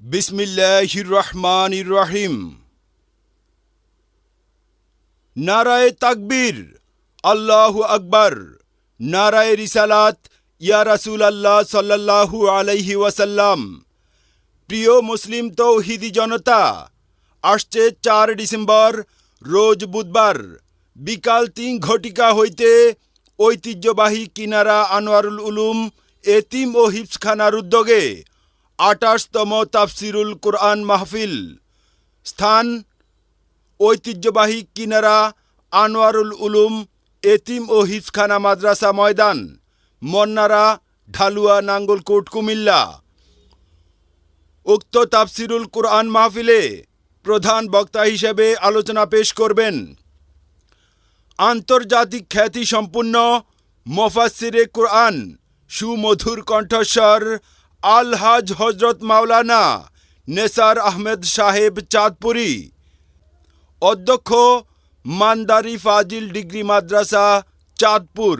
বিসমিল্লাহির রহমানির রহিম নারায় তাকবীর, আল্লাহু আকবর। নারায় রিসালাত, ইয়া রাসূল আল্লাহ সাল্লাল্লাহু আলাইহি ওয়াসাল্লাম। প্রিয় মুসলিম তৌহিদি জনতা, আসছে চার ডিসেম্বর, রোজ বুধবার। বিকাল তিন ঘটিকা হইতে ঐতিহ্যবাহী কিনারা আনোয়ারুল উলুম এতিম ও হিপসখানার উদ্যোগে আঠাশতম তাফসিরুল কোরআন মাহফিল। স্থান, ঐতিহ্যবাহী কিনারা, আনোয়ারুল উলুম, এতিম ও হিজখানা মাদ্রাসা ময়দান, মন্নারা, ঢালুয়া, নাঙ্গলকোট, কুমিল্লা। উক্ত তাফসিরুল কোরআন মাহফিলে প্রধান বক্তা হিসেবে আলোচনা পেশ করবেন আন্তর্জাতিক খ্যাতি সম্পন্ন মোফাসিরে কোরআন, সুমধুর কণ্ঠস্বর আলহাজ হজরত মাওলানা নেসার আহমেদ সাহেব চাঁদপুরী অধ্যক্ষ মান্দারি ফাজিল ডিগ্রি মাদ্রাসা চাঁদপুর।